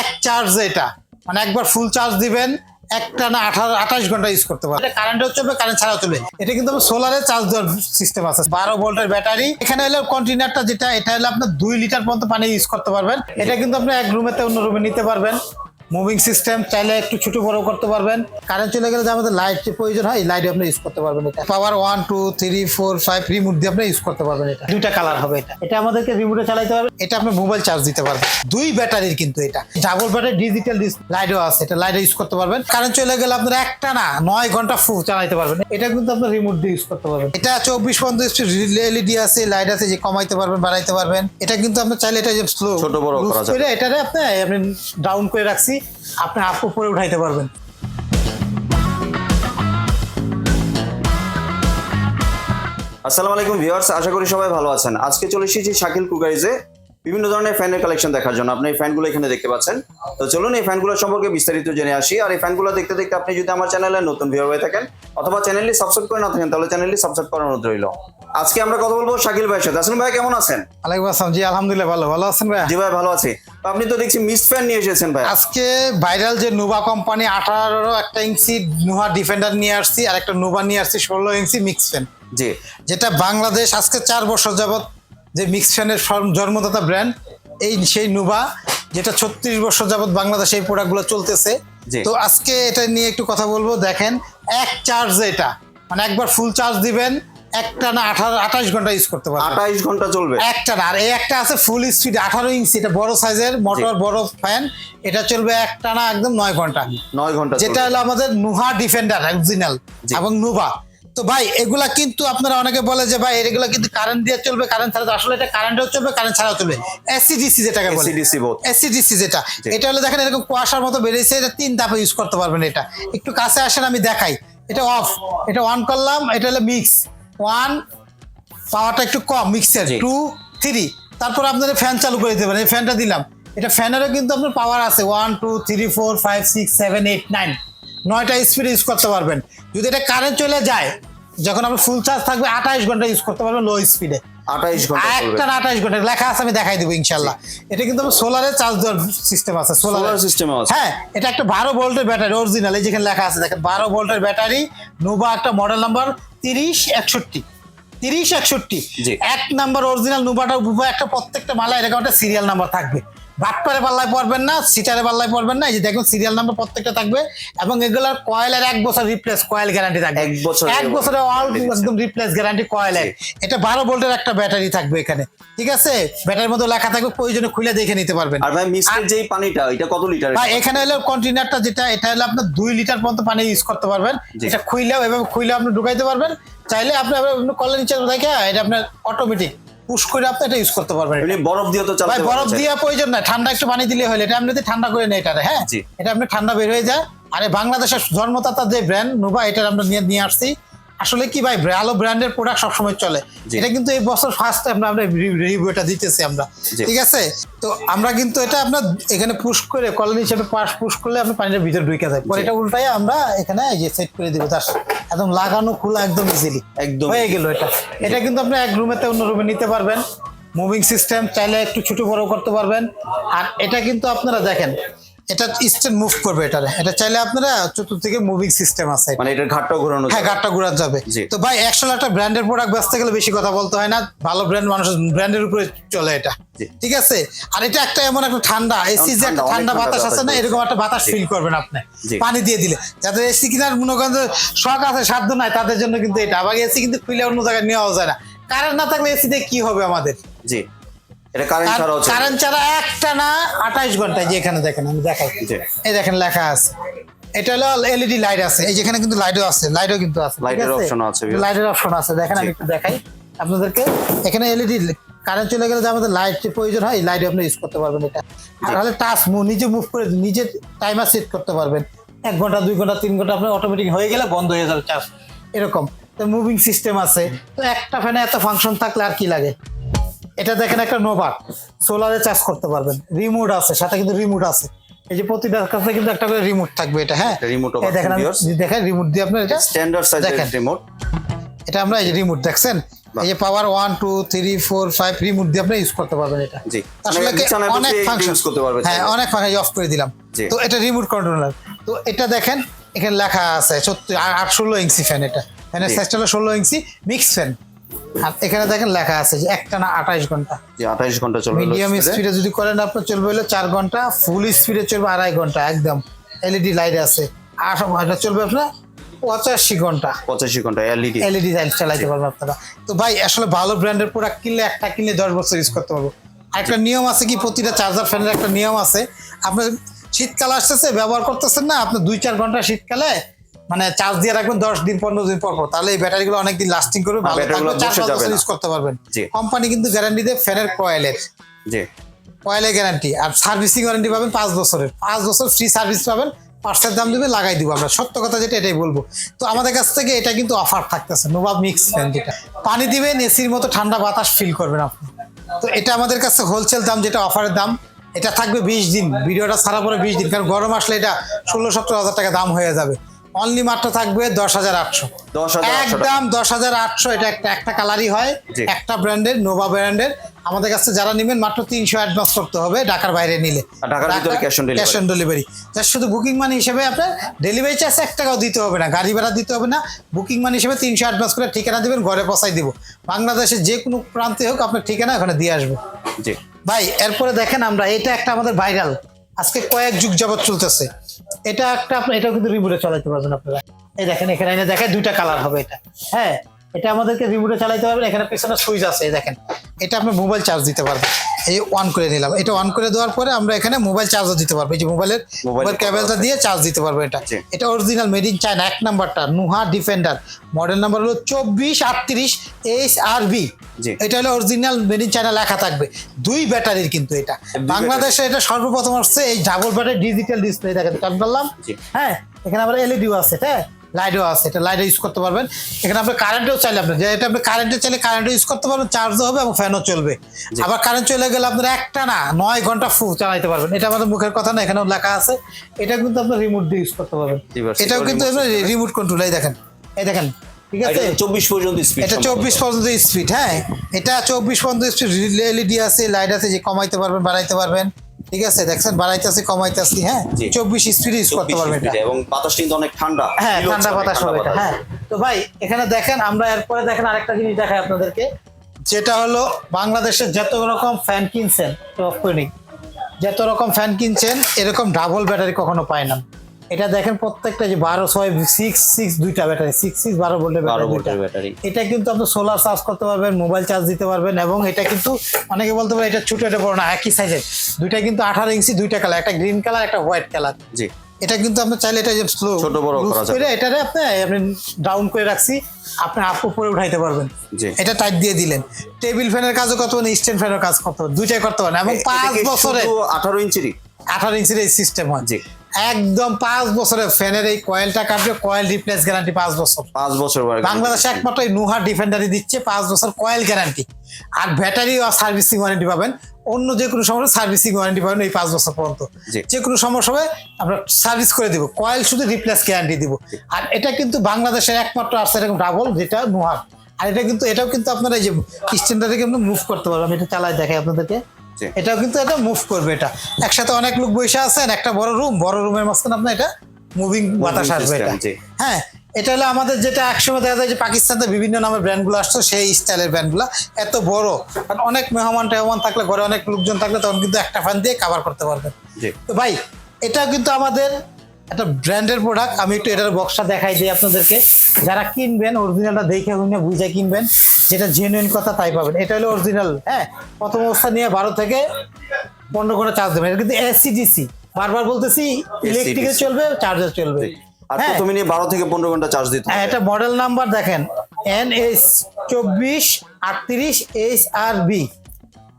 এক চার্জ এটা। মানে একবার ফুল চার্জ দিবেন, একটা না আঠারো, আঠাশ ঘণ্টা ইউজ করতে পারবে কারেন্টও চলবে কারেন্ট ছাড়াও চলবে। এটা কিন্তু সোলারে চার্জ দেওয়ার সিস্টেম আছে। বারো ভোল্টের ব্যাটারি। এখানে হলো কন্টেনারটা যেটা, এটা হলে আপনার দুই লিটার পর্যন্ত পানি ইউজ করতে পারবেন। এটা কিন্তু আপনি এক রুমেতে অন্য রুমে নিতে পারবেন। মুভিং সিস্টেম চাইলে একটু ছোট বড় করতে পারবেন। কারেন্ট চলে গেলে যে আমাদের লাইট প্রয়োজন হয় লাইট আপনি ইউজ করতে পারবেন এটা। Power one two three four five remote দিয়ে আপনি ইউজ করতে পারবেন এটা। দুইটা কালার হবে এটা। এটা আমাদেরকে রিমোটে চালাইতে পারবেন এটা আপনি মোবাইল চার্জ দিতে পারবেন। দুই ব্যাটারির কিন্তু এটা। ডাবল ব্যাটারি ডিজিটাল লাইটও আছে। এটা লাইটও ইউজ করতে পারবেন। কারেন্ট চলে গেলে আপনার একটা না নয় ঘণ্টা ফুল চালাইতে পারবেন। এটা কিন্তু আপনার রিমোট দিয়ে ইউজ করতে পারবেন। এটা চব্বিশ পঞ্চাশ এলইডি আছে লাইট আছে যে কমাইতে পারবেন বাড়াইতে পারবেন। এটা কিন্তু আপনি চাইলে এটা যে স্লো ছোট বড় করা যাবে। এটারে আপনি আপনি ডাউন করে রাখছি। আপনি আপ উপরে উঠাইতে পারবেন। আসসালামু আলাইকুম ভিউয়ার্স, আশা করি সবাই ভালো আছেন। আজকে চলে এসেছি শাকিল কুকারিজে। বিভিন্ন ধরনের ফ্যানের কালেকশন দেখার জন্য। আপনি এই ফ্যানগুলো এখানে দেখতে পাচ্ছেন। তো চলুন এই ফ্যানগুলো সম্পর্কে বিস্তারিত জেনে আসি। আর এই ফ্যানগুলো দেখতে দেখতে আপনি যদি আমার চ্যানেলে নতুন ভিউ হয়ে থাকেন অথবা চ্যানেলটি সাবস্ক্রাইব করে না থাকেন তাহলে চ্যানেলটি সাবস্ক্রাইব করার অনুরোধ রইল। আজকে আমরা কথা বলব শাকিল ভাইয়ের সাথে। আসলে ভাই কেমন আছেন? আলাইকুম আসসালাম। জি আলহামদুলিল্লাহ ভালো। ভালো আছেন ভাই জি ভাই ভালো আছি। তো আপনি তো দেখছি মিস ফ্যান নিয়ে এসেছেন ভাই আজকে ভাইরাল যে নোভা কোম্পানি আঠারো একটা ইঞ্চি নোভা ডিফেন্ডার নিয়ে আসছি আর একটা নোভা নিয়ে আসছি ষোলো ইঞ্চি মিক্স ফ্যান জি। যেটা বাংলাদেশ আজকে চার বছর যাবত যে মিক্স ফ্যানের জন্মদাতা ব্র্যান্ড এই সেই নোভা যেটা ছত্রিশ বছর যাবত বাংলাদেশে এই প্রোডাক্টগুলো চলতেছে। তো আজকে এটা নিয়ে একটু কথা বলব। দেখেন এক চার্জ এটা। মানে একবার ফুল চার্জ দিবেন একটা না আঠারো আঠাশ ঘণ্টা ইউজ করতে পারবেন। আঠাইশ ঘণ্টা চলবে। একটা না। আর এই একটা আছে ফুল স্পিড আঠারো ইঞ্চি এটা বড় সাইজের মোটর বড় ফ্যান এটা চলবে একটা না একদম নয় ঘণ্টা। নয় ঘণ্টা যেটা হলো আমাদের নুহা ডিফেন্ডার অরিজিনাল। এবং নুভা তো ভাই এগুলা কিন্তু আপনারা অনেকে বলে যে ভাই এগুলা কিন্তু কারেন্ট দিয়ে চলবে কারেন্ট ছাড়া আসলে এটা কারেন্টও চলবে কারেন্ট ছাড়াও চলবে। এসিডিসি যেটাকে বলে। এসিডিসি যেটা। এটা হলো দেখেন এরকম কুয়াশার মতো বেরিয়েছে এটা তিন ধাপে ইউজ করতে পারবেন এটা। একটু কাছে আসেন আমি দেখাই। এটা অফ এটা অন করলাম এটা হলো মিক্স ওয়ান পাওয়ারটা একটু কম মিক্সের। টু থ্রি তারপর আপনারা ফ্যান চালু করে দিতে পারেন এই ফ্যানটা দিলাম। এটা ফ্যানেরও কিন্তু আপনার পাওয়ার আছে। One two three four five six seven eight nine নয়টা স্পিড ইউজ করতে পারবেন। যদি এটা কারেন্ট চলে যায় যখন আপনার ফুল চার্জ থাকবে আঠাইশ ঘণ্টা ইউজ করতে পারবেন লো স্পিডে আঠাইশ ঘণ্টা একটা আঠাইশ ঘণ্টা লেখা আছে আমি দেখাই দেবো ইনশাল্লাহ এটা কিন্তু সোলারে চার্জ দেওয়ার সিস্টেম আছে সোলার সোলার সিস্টেমে আছে। হ্যাঁ এটা একটা বারো ভোল্টের ব্যাটারি অরিজিনাল এই যেখানে লেখা আছে দেখেন বারো ভোল্টের ব্যাটারি নোভা একটা মডেল নাম্বার তিরিশ একষট্টি। তিরিশ একষট্টি। এক নাম্বার অরিজিনাল একটা প্রত্যেকটা মালা এরকম একটা সিরিয়াল নাম্বার থাকবে। বাটপারে পাল্লায় পড়বেন না সিটারে পাল্লায় পড়বেন না। এই যে দেখুন সিরিয়াল নাম্বার প্রত্যেকটা থাকবে এবং এগুলার কয়েলের এক বছর রিপ্লেস কয়েল গ্যারান্টি থাকবে। এক বছর এক বছরে অল একদম রিপ্লেস গ্যারান্টি কয়েলের এটা বারো ভোল্টের একটা ব্যাটারি থাকবে এখানে। ঠিক আছে? ব্যাটারির মধ্যে লেখা থাকবে প্রয়োজনে খুলে দেখে নিতে পারবেন। আর ভাই মিস্টের যেই পানিটা এটা কত লিটার ভাই এখানে হলো কন্টেনারটা যেটা এটা হলো আপনার দুই লিটার পর্যন্ত পানি ইউজ করতে পারবেন। এটা খুইলেও এভাবে খুইলেও আপনি ঢুকাইতে পারবেন। চাইলে আপনি কলের নিচে দেখে এটা আপনার অটোমেটিক পুশ করে আপনি এটা ইউজ করতে পারবেন। এমনি বরফ দিয়ে তো ভাই বরফ দিয়ে প্রয়োজন নাই ঠান্ডা একটু পানি দিলে হলে এটা এমনিতে ঠান্ডা করে নেই এটা হ্যাঁ? এটা আপনি ঠান্ডা বের হয়ে যায়। আরে বাংলাদেশের ধর্মতাতা যে ব্র্যান্ড নোভা এটা আমরা নিয়ে নিয়ে আসছি। আসলে কি ভাই ভালো ব্র্যান্ডের প্রোডাক্ট সবসময় চলে। এটা কিন্তু এই বছর ফার্স্ট আমরা আমরা রিভিউটা দিতেছি আমরা। ঠিক আছে? তো আমরা কিন্তু এটা আপনার এখানে পুশ করে কলোনি হিসেবে পাশ পুশ করলে আপনি পানির ভিতরে ঢুকে যায়। পরে এটা উল্টাই আমরা এখানে যে সেট করে দিব। তার একদম লাগানো খোলা একদম ইজিলি একদম হয়ে গেল এটা। এটা কিন্তু আপনি এক রুমেতে অন্য রুমে নিতে পারবেন। মুভিং সিস্টেম চাইলে একটু ছোট বড় করতে পারবেন। আর এটা কিন্তু আপনারা দেখেন এটা স্ট্যান্ড মুভ করবে এটারে। এটা চাইলে আপনারা চতুর্দিকে মুভিং সিস্টেম আছে মানে এটার ঘাটটা ঘোরানো হ্যাঁ যাবে। গাড়টা ঘুরা যাবে। তো ভাই একশো একটা ব্র্যান্ডের প্রোডাক্ট বেচতে গেলে বেশি কথা বলতে হয় না। ভালো ব্র্যান্ড মানুষ ব্র্যান্ডের উপরে চলে এটা। ঠিক আছে? আর এটা একটা এমন একটা ঠান্ডা এসি যে একটা ঠান্ডা, বাতাস আছে না এরকম একটা বাতাস ফিল করবেন আপনি। পানি দিয়ে দিলে। যাদের এসি কেনার মনে করেন শখ আছে সাধ্য নাই তাদের জন্য কিন্তু এটা। আবার এসি কিন্তু খুলে অন্য জায়গায় নেওয়া যায় না। কারেন্ট না থাকলে এসি দিয়ে কি হবে আমাদের? জি। এটা কারেন্ট ছাড়াও। কারেন্ট ছাড়া একটা না আঠাইশ ঘন্টায় যে এখানে দেখেন আমি দেখাই। এই দেখেন লেখা আছে। এটা হলো এলইডি লাইট আছে। এই যেখানে কিন্তু লাইটও আছে লাইটও কিন্তু আছে Light এর আছে? লাইটের অপশন আছে দেখেন আমি একটু দেখাই আপনাদেরকে। এখানে এলইডি কারেন্ট চলে গেলে যে আমাদের লাইট প্রয়োজন হয় লাইট আপনি ইউজ করতে পারবেন এটা। তাহলে টাচ নিজে মুভ করে নিজে টাইমার সেট করতে পারবেন। এক ঘণ্টা দুই ঘণ্টা তিন ঘণ্টা আপনার অটোমেটিক হয়ে গেলে বন্ধ হয়ে যাবে চার্জ এরকম। তো মুভিং সিস্টেম আছে। তো একটা ফ্যানে এত ফাংশন থাকলে আর কি লাগে? এটা দেখেন একটা নোভা সোলারে চার্জ করতে পারবেন। রিমোট আছে সাথে কিন্তু রিমোট আছে। এই যে প্রতিটার কাছে কিন্তু একটা করে রিমোট থাকবে এটা হ্যাঁ? Remote দেখেন। দেখেন রিমোট দিয়ে আপনার এটা স্ট্যান্ডার্ড সাইজের দেখেন। রিমোট এটা আমরা এই রিমোট দেখছেন এই যে power one two three four five remote দিয়ে আপনি ইউজ করতে পারবেন এটা। জি। আসলে মানে অনেক ফাংশন করতে পারবে হ্যাঁ অনেক ফাংশন অফ করে দিলাম। তো এটা রিমোট কন্ট্রোলার তো এটা দেখেন এখানে লেখা আছে সত্যি আট ষোলো ইঞ্চি ফ্যান এটা। ফ্যানের সাইজটা হলো ষোলো ইঞ্চি মিক্স ফ্যান আর এখানে দেখেন লেখা আছে যে একটা না আঠাইশ ঘণ্টা। যে আঠাইশ ঘণ্টা চলবে মিডিয়াম স্পিডে যদি করেন আপনার চলবে হলো চার ঘণ্টা ফুল স্পিডে চলবে আড়াই ঘণ্টা একদম। এলইডি লাইট আছে। আর এটা চলবে আপনার পঁচাশি ঘণ্টা। পঁচাশি ঘণ্টা এলইডি এলইডি লাইট চালাইতে পারবেন আপনারা। তো ভাই আসলে ভালো ব্র্যান্ডের প্রোডাক্ট কিনলে একটা কিনলে দশ বছর ইউজ করতে পারব। আর একটা নিয়ম আছে কি প্রতিটা চার্জার ফ্যানের একটা নিয়ম আছে। আপনার শীতকাল আসতেছে ব্যবহার করতেছেন না আপনি দুই চার ঘণ্টা শীতকালে মানে চার্জ দিয়ে রাখবেন দশ দিন পনেরো দিন পর পর। তাহলে এই ব্যাটারিগুলো অনেকদিন লাস্টিং করবে ভালো থাকবে চার বছর ইউজ করতে পারবেন। কোম্পানি কিন্তু গ্যারান্টি দেয় ফ্যানের কয়েলের জি। কয়েলের গ্যারান্টি আর সার্ভিসিং ওয়ারেন্টি পাবেন পাঁচ বছরের। পাঁচ বছর ফ্রি সার্ভিস পাবেন পার্সের দাম দিবে লাগাই দিব আমরা। সত্য কথা যেটা এটাই বলব। তো আমাদের কাছ থেকে এটা কিন্তু অফার থাকতেছে নোভাব মিক্স ফ্যান যেটা। পানি দিবেন এসির মতো ঠান্ডা বাতাস ফিল করবেন আপনি। তো এটা আমাদের কাছে হোলসেল দাম যেটা অফারের দাম এটা থাকবে বিশ দিন। ভিডিওটা ছাড়া পরে বিশ দিন। কারণ গরম আসলে এটা ষোলো সতেরো হাজার টাকা দাম হয়ে যাবে। অনলি মাত্র থাকবে দশ হাজার আটশো। একদম দশ হাজার আটশো এটা একটা একটা কালারই হয়। একটা ব্র্যান্ডের নোভা ব্র্যান্ডের আমাদের কাছে যারা নেবেন মাত্র তিনশো অ্যাডভান্স করতে হবে ঢাকার বাইরে নিলে। ক্যাশ অন ডেলিভারি যার শুধু বুকিং মানি হিসেবে আপনার ডেলিভারি চার্জ এক টাকাও দিতে হবে না গাড়ি ভাড়া দিতে হবে না। বুকিং মানি হিসেবে তিনশো অ্যাডভান্স করে ঠিকানা দেবেন ঘরে পৌঁছাই দিব। বাংলাদেশের যে কোনো প্রান্তে হোক আপনার ঠিকানা ওখানে দিয়ে আসব। ভাই এরপরে দেখেন আমরা এটা একটা আমাদের ভাইরাল আজকে কয়েক যুগ যাবত চলতেছে। এটা একটা আপনি এটাও কিন্তু রিমোটে চালাতে পারবেন আপনারা। এই দেখেন, এখানে এনে দেখেন দুইটা কালার হবে এটা। হ্যাঁ এটা আমাদেরকে রিমোটে চালাতে পারবেন এখানে পেছনে সুইচ আছে দেখেন। এটা আপনি মোবাইল চার্জ দিতে পারবেন। এই অন করে নিলাম। এটা অন করে দেওয়ার পরে আমরা এখানে মোবাইল চার্জও দিতে পারব। এই যে মোবাইলের মোবাইল কেবলটা দিয়ে চার্জ দিতে পারব এটা। এটা অরিজিনাল মেড ইন চায়না এক নাম্বারটা নুহা ডিফেন্ডার মডেল নাম্বার হলো চব্বিশ আটত্রিশ এইচ আর বি এটা হলো অরিজিনাল মেড ইন চায়না লেখা থাকবে। দুই ব্যাটারির কিন্তু এটা। বাংলাদেশে এটা সর্বপ্রথম আসছে এই ডাবল ব্যাটারি ডিজিটাল ডিসপ্লে দেখেন কাট করলাম হ্যাঁ এখানে আবার এলইডিও আছে হ্যাঁ লাইটও আছে এটা লাইটও ইউজ করতে পারবেন। এখানে আপনি কারেন্টও চাইলে আপনি যে এটা আপনি কারেন্টে চাইলে কারেন্টও ইউজ করতে পারবেন চার্জও হবে এবং ফ্যানও চলবে। আবার কারেন্ট চলে গেলে আপনার একটা না নয় ঘণ্টা ফু চালাইতে পারবেন। এটা আমাদের মুখের কথা না এখানেও লেখা আছে। এটা কিন্তু আপনি রিমোট দিয়ে ইউজ করতে পারবেন। এটাও কিন্তু রিমোট কন্ট্রোল এই দেখেন এই দেখেন ঠিক আছে? চব্বিশ পর্যন্ত স্পিড এটা চব্বিশ পর্যন্ত স্পিড হ্যাঁ? এটা চব্বিশ পর্যন্ত স্পিড এলইডি আছে লাইট আছে যে কমাইতে পারবেন বাড়াইতে পারবেন। ঠিক আছে দেখছেন বাড়াইতেছি কমাইতেছি হ্যাঁ? চব্বিশ স্পিড ইউজ করতে পারবেন এবং বাতাস কিন্তু অনেক ঠান্ডা। হ্যাঁ ঠান্ডা বাতাস হবে এটা হ্যাঁ। তো ভাই এখানে দেখেন আমরা এরপরে দেখেন আরেকটা জিনিস দেখাই আপনাদেরকে। যেটা হলো বাংলাদেশের যত রকম ফ্যান কিনছেন অফ করে যত রকম ফ্যান কিনছেন এরকম ডাবল ব্যাটারি কখনো পায় না। এটা দেখেন প্রত্যেকটা যে বারো ছয় সিক্স সিক্স দুইটা ব্যাটারি সিক্স সিক্স বারো ভোল্টের বারো ব্যাটারি এটা কিন্তু আপনি সোলার চার্জ করতে পারবেন মোবাইল চার্জ দিতে পারবেন এবং এটা কিন্তু অনেকে বলতে পারে এটা ছোট এটা বড় না একই সাইজের দুইটা কিন্তু আঠারো ইঞ্চি দুইটা কালার একটা গ্রিন কালার একটা হোয়াইট কালার জি। এটা কিন্তু আপনি চাইলে এটা যে স্লো ছোট বড় করা যাবে। এটারে আপনি আপনি ডাউন করে রাখছি আপনি আপ উপরে উঠাইতে পারবেন। এটা টাইট দিয়ে দিলেন। টেবিল ফ্যানের কাজও করতে পারেন স্ট্যান্ড ফ্যানের কাজ করতে পারেন দুইটাই করতে পারেন এবং পাঁচ বছরে আঠারো ইঞ্চিরই? আঠারো ইঞ্চির এই সিস্টেম হয়। জি। একদম পাঁচ বছরের ফ্যানের এই কয়েলটা কাটবে কয়েল রিপ্লেস গ্যারান্টি পাঁচ বছর। পাঁচ বছর বাংলাদেশে একমাত্র এই নুহার ডিফেন্ডারই দিচ্ছে পাঁচ বছর কয়েল গ্যারান্টি আর ব্যাটারি আর সার্ভিসিং ওয়ারেন্টি পাবেন। অন্য যে কোনো সমস্যা সার্ভিসিং ওয়ারেন্টি পাবেন এই পাঁচ বছর পর্যন্ত। যে কোনো সমস্যা হবে আমরা সার্ভিস করে দিব। কয়েল শুধু রিপ্লেস গ্যারান্টি দিব। আর এটা কিন্তু বাংলাদেশের একমাত্র আছে এরকম ডাবল যেটা নুহার। আর এটা কিন্তু এটাও কিন্তু আপনারা এই যে স্ট্যান্ডার থেকে মুভ করতে পারবেন। আমি এটা চালাই দেখাই আপনাদেরকে। এটাও কিন্তু এটা মুভ করবে এটা। একসাথে অনেক লোক বসে আছেন একটা বড় রুম বড় রুমের মাঝখানে আপনার এটা মুভিং বাতাস আসবে এটা। হ্যাঁ এটা হলো আমাদের যেটা একসময় দেখা যায় যে পাকিস্তানে বিভিন্ন নামের ব্র্যান্ডগুলো আসতো সেই স্টাইলের ব্র্যান্ডগুলো এত বড়। কারণ অনেক মেহমান টেহমান থাকলে ঘরে অনেক লোকজন থাকলে তখন কিন্তু একটা ফ্যান দিয়ে কাভার করতে পারবেন। তো ভাই এটা কিন্তু আমাদের একটা ব্র্যান্ডের প্রোডাক্ট আমি একটু এটার বক্সটা দেখাই দিই আপনাদেরকে। যারা কিনবেন অরিজিনালটা দেখে বুঝে কিনবেন যেটা জেনুইন কথা তাই পাবেন। এটা হলো অরিজিনাল হ্যাঁ? প্রথম অবস্থা নিয়ে বারো থেকে পনেরো ঘণ্টা চার্জ দেবেন। কিন্তু এসিডিসি বারবার বলতেছি ইলেকট্রিকে চলবে চার্জার চলবে। আর হ্যাঁ? প্রথমে নিয়ে বারো থেকে পনেরো ঘণ্টা চার্জ দিতে হ্যাঁ। এটা মডেল নাম্বার দেখেন। এন এস চব্বিশ আটত্রিশ এইচ আর বি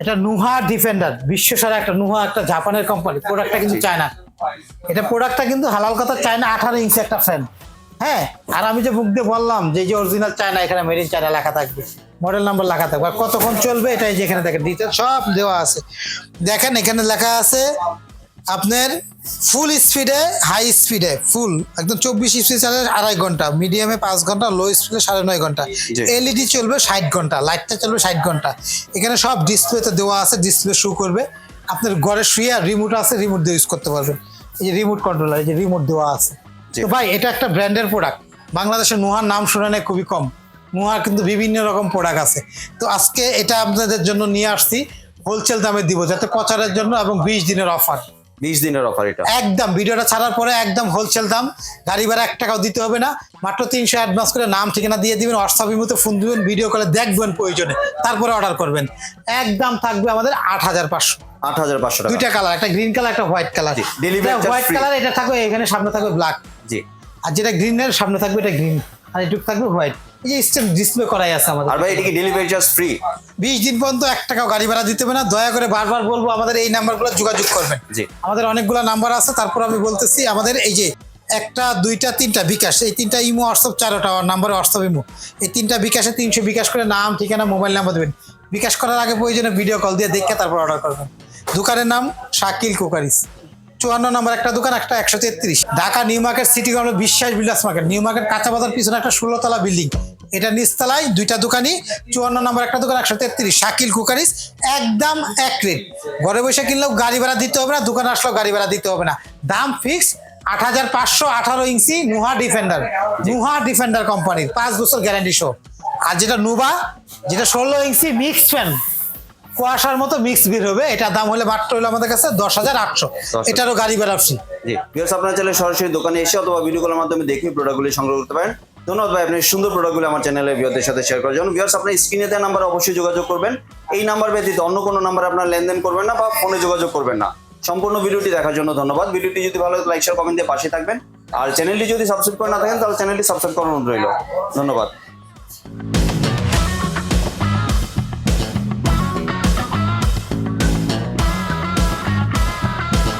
এটা নুহা ডিফেন্ডার বিশ্বসারা একটা নুহা একটা জাপানের কোম্পানি প্রোডাক্টটা কিন্তু চায়না এটা প্রোডাক্টটা কিন্তু হালাল কথা চায়না আঠারো ইঞ্চি একটা ফ্যান হ্যাঁ আর আমি যে মুখ দিয়ে বললাম যে যে অরিজিনাল চায়না এখানে মেড ইন চায়না লেখা থাকবে মডেল নাম্বার লেখা থাকবে আর কতক্ষণ চলবে এটাই যেখানে দেখেন ডিটেল সব দেওয়া আছে। দেখেন এখানে লেখা আছে আপনার ফুল স্পিডে হাই স্পিডে ফুল একদম চব্বিশ স্পিড চালে আড়াই ঘণ্টা মিডিয়ামে পাঁচ ঘণ্টা লো স্পিডে সাড়ে নয় ঘণ্টা। এলইডি চলবে ষাট ঘণ্টা লাইটটা চলবে ষাট ঘণ্টা। এখানে সব ডিসপ্লেতে দেওয়া আছে ডিসপ্লে শো করবে। আপনার ঘরে শুয়ে আর রিমোট আছে রিমোট দিয়ে ইউজ করতে পারবেন। এই যে রিমোট কন্ট্রোলার এই যে রিমোট দেওয়া আছে। তো ভাই, এটা একটা ব্র্যান্ডের প্রোডাক্ট বাংলাদেশের নুহার নাম শুনে খুবই কম। নুহার কিন্তু বিভিন্ন রকম প্রোডাক্ট আছে। তো আজকে এটা আপনাদের জন্য নিয়ে আসছি। হোলসেল দামে দিব, যাতে প্রচারের জন্য এবং বিশ দিনের অফার বিশ দিনের অফার এটা। একদম ভিডিওটা ছাড়ার পরে একদম হোলসেল দাম। গাড়ি ভাড়া এক টাকাও দিতে হবে না। মাত্র তিনশো অ্যাডভান্স করে নাম ঠিকানা দিয়ে দিবেন হোয়াটসঅ্যাপের মতো ফোন দিবেন ভিডিও কলে দেখবেন প্রয়োজনে। তারপরে অর্ডার করবেন। একদম থাকবে আমাদের আট হাজার পাঁচশো। আট হাজার পাঁচশো টাকা। দুইটা কালার একটা গ্রিন কালার একটা white colour charge white colour এটা থাকবে এখানে সামনে থাকবে ব্ল্যাক জি। আর যেটা গ্রিনের সামনে থাকবে এটা গ্রিন আর এটুকু থাকবে হোয়াইট এই যে স্টেপ ডিসপ্লে করাই আছে আমাদের আর ভাই এটা কি ডেলিভারি চার্জ ফ্রি বিশ দিন পর্যন্ত এক টাকাও গাড়ি ভাড়া দিতে হবে না। দয়া করে বারবার বলব আমাদের এই নাম্বারগুলো যোগাযোগ করবেন। জি। আমাদের অনেকগুলো নাম্বার আছে তারপর আমি বলতেছি আমাদের এই যে একটা দুইটা তিনটা বিকাশ এই তিনটা ইমো হোয়াটসঅ্যাপ চারোটা নাম্বারে হোয়াটসঅ্যাপ ইমো। এই তিনটা বিকাশে তিনশো বিকাশ করে নাম ঠিকানা মোবাইল নাম্বার দেবেন। বিকাশ করার আগে প্রয়োজনে ভিডিও কল দিয়ে দেখে তারপর অর্ডার করবেন। দোকানের নাম শাকিল কুকারিস। চুয়ান্ন নম্বর একটা দোকান একটা একশো তেত্রিশ। Dhaka New Market City Corner Biswas Builders Market. New Market কাঁচা বাজার পিছনে একটা ষোলোতলা বিল্ডিং। এটা নিচতলায় দুইটা দোকানই চুয়ান্ন নম্বর একটা দোকান একশো তেত্রিশ। শাকিল কুকারিস একদম এক রেট ঘরে বসে কিনলেও গাড়ি ভাড়া দিতে হবে না দোকানে আসলেও গাড়ি ভাড়া দিতে হবে না। দাম ফিক্স আট হাজার পাঁচশো আঠারো ইঞ্চি নুহা ডিফেন্ডার নুহা ডিফেন্ডার কোম্পানির পাঁচ বছর গ্যারান্টি শো আর যেটা নুবা যেটা ষোলো ইঞ্চি মিক্স ফ্যান কুয়াশার মতো মিক্স বের হবে। এটার দাম হলে মাত্র হলো আমাদের কাছে দশ হাজার আটশো। এটারও গাড়ি ভাড়া ফ্রি জি। আপনারা চাইলে সরাসরি দোকানে এসে অথবা ভিডিও কলের মাধ্যমে দেখে প্রোডাক্টগুলি সংগ্রহ করতে পারেন। ধন্যবাদ ভাই, আপনি সুন্দর প্রোডাক্টগুলো আমার চ্যানেলে ভিওদের সাথে শেয়ার করার জন্য। ভিওর্স আপনার স্ক্রিনে দেওয়া নাম্বার অবশ্যই যোগাযোগ করবেন। এই নাম্বার ব্যতীত অন্য কোনো নাম্বার আপনার লেনদেন করবেন না বা ফোনে যোগাযোগ করবেন না। সম্পূর্ণ ভিডিওটি দেখার জন্য ধন্যবাদ। ভিডিওটি যদি ভালো লাইক শেয়ার কমেন্ট দিয়ে পাশে থাকবেন। আর চ্যানেলটি যদি সাবস্ক্রাইব করে না থাকেন, তাহলে চ্যানেলটি সাবস্ক্রাইব করানো রইল। ধন্যবাদ।